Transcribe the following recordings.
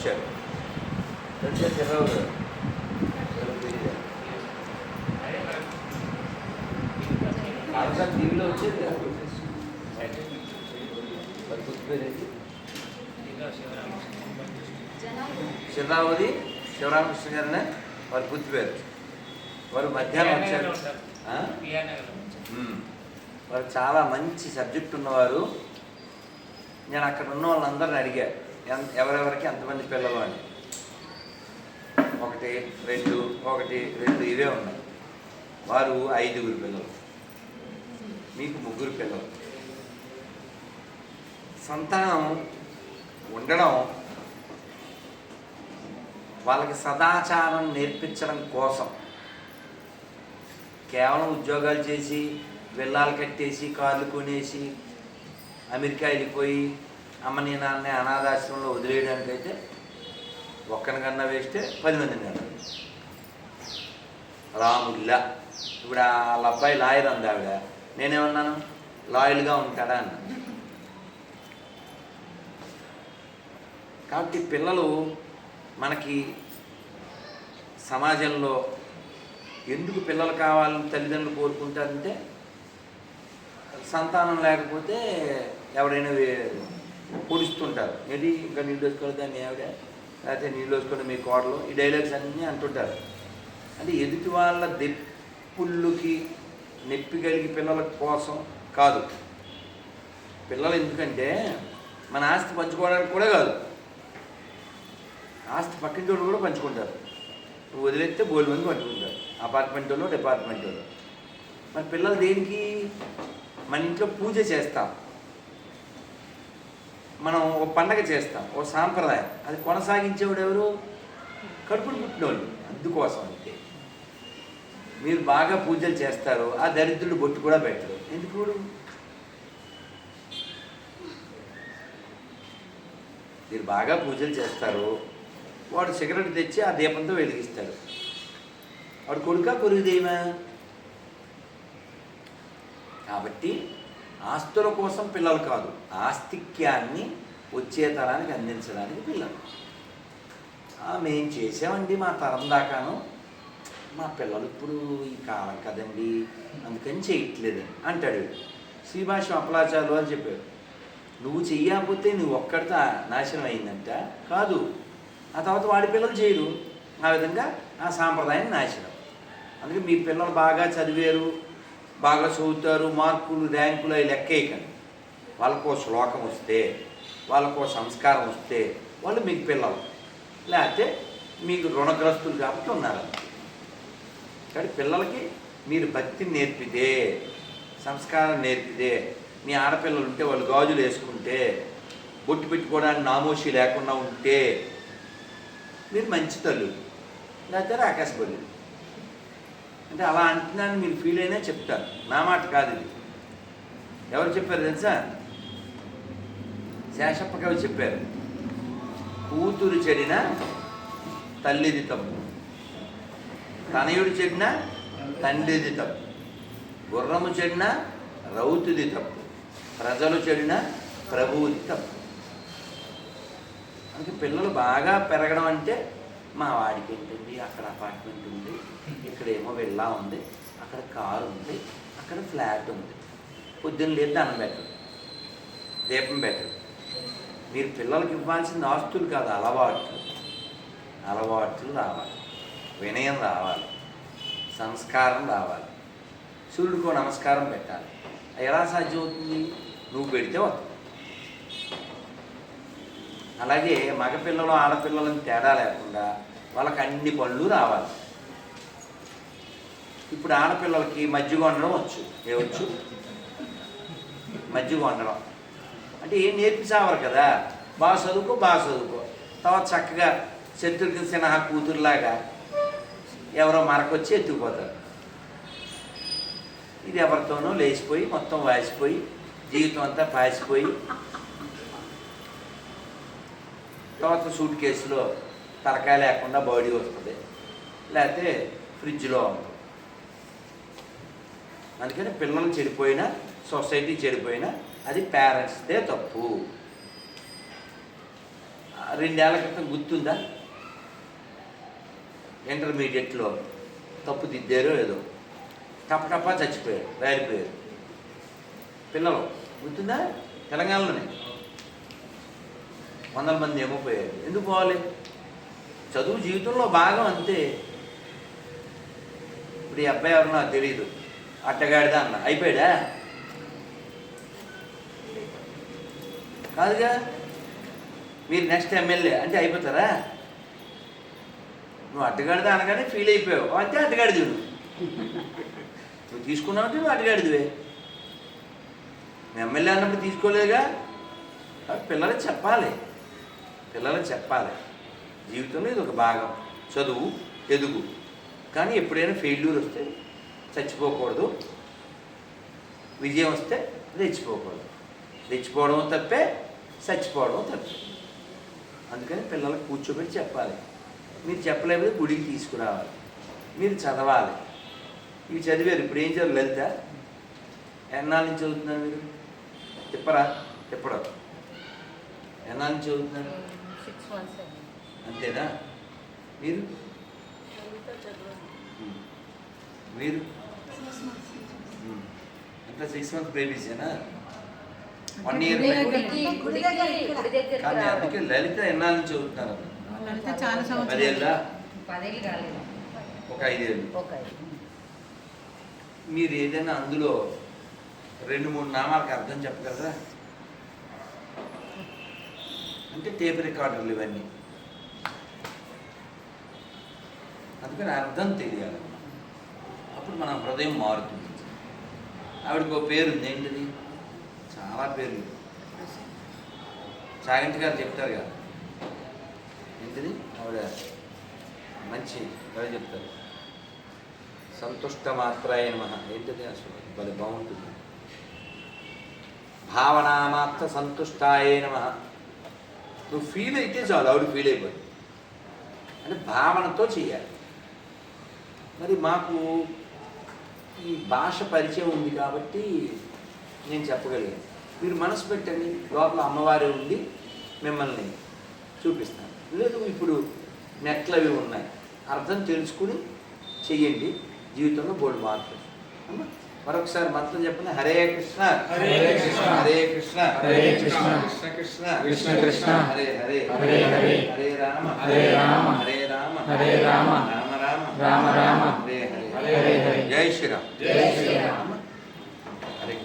వచ్చారు తెలిసే? కాదు. టీవీలో వచ్చేది? చిరావతి శివరామకృష్ణ గారినే వారి పేరు వారు మధ్యాహ్నం వచ్చారు. వారు చాలా మంచి సబ్జెక్ట్ ఉన్నవారు. నేను అక్కడ ఉన్న వాళ్ళందరిని అడిగా. ఎన్- ఎవరెవరికి ఎంతమంది పిల్లలు అని? ఒకటి రెండు ఒకటి రెండు ఇవే ఉన్నాయి. వారు ఐదుగురు పిల్లలు. మీకు ముగ్గురు పిల్లలు. సంతానం ఉండడం వాళ్ళకి సదాచారం నేర్పించడం కోసం. కేవలం ఉద్యోగాలు చేసి విల్లాలు కట్టేసి కార్లు కొనేసి అమెరికా వెళ్ళిపోయి అమ్మని నాన్న అనాథాశ్రమంలో వదిలేయడానికైతే ఒక్కనికన్నా వేస్తే పది మందిని కన్నా రాముల్లా ఇప్పుడు వాళ్ళ అబ్బాయి లాయర్ అంది ఆవిడ. నేనేమన్నాను? లాయల్గా ఉంటాడా అన్నాను కాబట్టి పిల్లలు మనకి సమాజంలో ఎందుకు పిల్లలు కావాలని తల్లిదండ్రులు కోరుకుంటారంటే సంతానం లేకపోతే ఎవరైనా వే- పొడుస్తుంటారు. ఏంటి ఇంకా నీళ్ళు వేసుకోవడం దాన్ని ఆవిడ? లేకపోతే నీళ్ళు వేసుకోండి మీ కోడలు? ఈ డైలాగ్స్ అన్నీ అంటుంటారు. అంటే ఎదుటి వాళ్ళ దెప్పుళ్ళకి నొప్పి కలిగి పిల్లల కోసం కాదు. పిల్లలు ఎందుకంటే మన ఆస్తి పంచుకోవడానికి కూడా కాదు. ఆస్తి పక్కింటి వాళ్ళు కూడా పంచుకుంటారు. నువ్వు వదిలేస్తే బోల్ మంది పంచుకుంటారు. అపార్ట్మెంట్ వాళ్ళు డిపార్ట్మెంట్ వాళ్ళు. మరి పిల్లలు దేనికి? మన ఇంట్లో పూజ చేస్తాం. మనం ఒక పండగ చేస్తాం ఓ సాంప్రదాయం. అది కొనసాగించేవాడు ఎవరు? కడుపులు పుట్టినోళ్ళు. అందుకోసం అంతే. మీరు బాగా పూజలు చేస్తారు ఆ దరిద్రుడు బొట్టు కూడా పెట్టరు. ఎందుకు మీరు బాగా పూజలు చేస్తారు వాడు సిగరెట్ తెచ్చి ఆ దీపంతో వెలిగిస్తాడు వాడు కొడుక కొరుగు కాబట్టి ఆస్తుల కోసం పిల్లలు కాదు ఆస్తిక్యాన్ని వచ్చే తరానికి అందించడానికి పిల్లలు. మేము మేం చేసామండి మా తరం దాకాను? మా పిల్లలు ఇప్పుడు ఈ కాలం కదండి అందుకని చేయట్లేదు అంటాడు. శ్రీభాష శ్రీభాష్యం అని చెప్పాడు నువ్వు చెయ్యకపోతే నువ్వు ఒక్కడితో నాశనం అయిందంట. కాదు ఆ తర్వాత వాడి పిల్లలు చేయరు. ఆ విధంగా ఆ సాంప్రదాయం నాశనం. అందుకే మీ పిల్లలు బాగా చదివారు బాగా చదువుతారు మార్కులు ర్యాంకులు అవి లెక్కేయకండి వాళ్ళకో శ్లోకం వస్తే వాళ్ళకో సంస్కారం వస్తే వాళ్ళు మీకు పిల్లలు. లేకపోతే మీకు రుణగ్రస్తులు కాబట్టి ఉన్నారు. కానీ పిల్లలకి మీరు భక్తిని నేర్పితే సంస్కారం నేర్పితే మీ ఆడపిల్లలు ఉంటే వాళ్ళు గాజులు వేసుకుంటే బొట్టు పెట్టుకోవడానికి నామోషి లేకుండా ఉంటే మీరు మంచి తల్లు లేకపోతే ఆకాశ బల్లి. అంటే అలా అంటున్నాను మీరు ఫీల్ అయినా చెప్తారు. నా మాట కాదు ఇది. ఎవరు చెప్పారు తెలుసా? శేషప్ప కవి చెప్పారు? కూతురు చెడిన తల్లిది తప్పు. తనయుడు చెడిన తండ్రిది తప్పు. గుర్రము చెడిన రౌతుది తప్పు. ప్రజలు చెడిన ప్రభువుది తప్పు. అందుకే పిల్లలు బాగా పెరగడం అంటే మా వాడికి ఏంటండి? అక్కడ అపార్ట్మెంట్ ఉంది. ఇక్కడేమో వెళ్ళా ఉంది. అక్కడ కారు ఉంది. అక్కడ ఫ్లాట్ ఉంది. పొద్దున్న లేదు దానం పెట్టరు. దీపం పెట్టరు. మీరు పిల్లలకి ఇవ్వాల్సిన ఆస్తులు కాదు అలవాట్లు. అలవాట్లు రావాలి. వినయం రావాలి. సంస్కారం రావాలి. సూర్యుడికో నమస్కారం పెట్టాలి. ఎలా సాధ్యమవుతుంది? నువ్వు పెడితే వస్తుంది అలాగే మగపిల్లలు ఆడపిల్లలని తేడా లేకుండా వాళ్ళకి అన్ని పళ్ళు రావాలి. ఇప్పుడు ఆడపిల్లలకి మజ్జిగ వండడం వచ్చు. ఏవచ్చు మజ్జిగ వండడం. అంటే ఏం నేర్పించావారు కదా? బాగా చదువుకో బాగా చదువుకో. తర్వాత చక్కగా శత్రుఘ్న సిన్హా కూతురులాగా ఎవరో మరకొచ్చి ఎత్తుకుపోతారు. ఇది ఎవరితోనో లేచిపోయి మొత్తం వాసిపోయి జీవితం అంతా పాసిపోయి తర్వాత సూట్ కేసులో తలకాయ లేకుండా బాడీ వస్తుంది. లేకపోతే ఫ్రిడ్జ్లో ఉంటుంది. అందుకని పిల్లలు చెడిపోయినా సొసైటీ చెడిపోయినా అది పేరెంట్స్దే తప్పు. రెండేళ్ళ క్రితం గుర్తుందా? ఇంటర్మీడియట్లో తప్పు దిద్దారో ఏదో. టపటపా చచ్చిపోయారు రాలిపోయారు. పిల్లలు గుర్తుందా? తెలంగాణలోనే. వందల మంది ఏమో పోయారు. ఎందుకు పోవాలి? చదువు జీవితంలో భాగం అంతే. ఇప్పుడు ఈ అబ్బాయి ఎవరు నాకు తెలియదు అట్టగాడిదా అన్న. అయిపోయాడా? కాదుగా. మీరు నెక్స్ట్ ఎమ్మెల్యే అంటే అయిపోతారా? నువ్వు అడ్డగాడిదా అనగానే ఫీల్ అయిపోయావు. అంటే అడ్డగాడిది నువ్వు నువ్వు తీసుకున్నావంటే నువ్వు అడ్డగాడిదివే ఎమ్మెల్యే అన్నప్పుడు తీసుకోలేదుగా. పిల్లలకి చెప్పాలి. పిల్లలకు చెప్పాలి. జీవితంలో ఇది ఒక భాగం. చదువు ఎదుగు. కానీ ఎప్పుడైనా ఫెయిల్యూర్ వస్తే చచ్చిపోకూడదు. విజయం వస్తే రెచ్చిపోకూడదు రెచ్చిపోవడం తప్పే చచ్చిపోవడం తప్పే. అందుకని పిల్లలకు కూర్చోబెట్టి చెప్పాలి. మీరు చెప్పలేకపోతే గుడికి తీసుకురావాలి. మీరు చదవాలి. ఇవి చదివారు. ఇప్పుడు ఏం చదువు లలిత? ఎన్నాళ్ళ నుంచి చదువుతున్నారు మీరు? తిప్పరా? తిప్పడం. ఎన్నాళ్ళ నుంచి చదువుతున్నారు? సిక్స్ మంత్స్ అంతేనా? మీరు. మీరు. ఇంకా సిక్స్ మంత్స్ బేబీసేనా వన్ ఇయర్ కానీ అందుకే లలిత ఎన్నాళ్ళ నుంచి చదువుతున్నారు? లలిత చాలా సంవత్సరాలు. పదేళ్ళ? ఒక ఐదేళ్ళు. ఒక మీరు ఏదైనా అందులో రెండు మూడు నామాలకు అర్థం చెప్పగలరా? అంటే టేప్ రికార్డర్లు ఇవన్నీ. అందుకని అర్థం తెలియాలి. అప్పుడు మన హృదయం మారుతుంది. ఆవిడకి ఒక పేరు ఉంది ఏంటిది? చాలా పేర్లు. సాగంటి గారు చెప్తారు కదా. ఏంటిది? ఆవిడ మంచి కథ చెప్తారు. సంతుష్ట మాత్రాయ నమ. ఏంటిది అసలు? భలే బాగుంటుంది. భావనామాత్ర సంతుష్టాయ నమ. నువ్వు ఫీల్ అయితే చాలు ఆవిడ ఫీల్ అయిపోయింది అంటే భావనతో చేయాలి. మరి మాకు ఈ భాష పరిచయం ఉంది కాబట్టి నేను చెప్పగలిగాను మీరు మనసు పెట్టండి లోపల అమ్మవారే ఉండి మిమ్మల్ని చూపిస్తాను. లేదు ఇప్పుడు నెట్లు అవి ఉన్నాయి. అర్థం తెలుసుకుని చెయ్యండి. జీవితంలో బోల్డ్ మార్పు అమ్మా. మరొకసారి మంత్రం చెప్పండి హరే కృష్ణ హరే కృష్ణ. హరే కృష్ణ హరే కృష్ణ. కృష్ణ కృష్ణ కృష్ణ కృష్ణ. హరే హరే హరే హరే. హరే రామ హరే రామ. హరే రామ హరే రామ. రామ రామ రామ రామ. హరే హరే హరే హరే. జై శ్రీరామ్ జై శ్రీరామ్. హరే.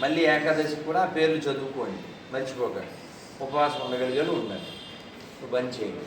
మళ్ళీ ఏకాదశి కూడా పేర్లు చదువుకోండి మర్చిపోకండి ఉపవాసం ఉండగలిగారు ఉండండి బంద్ చేయండి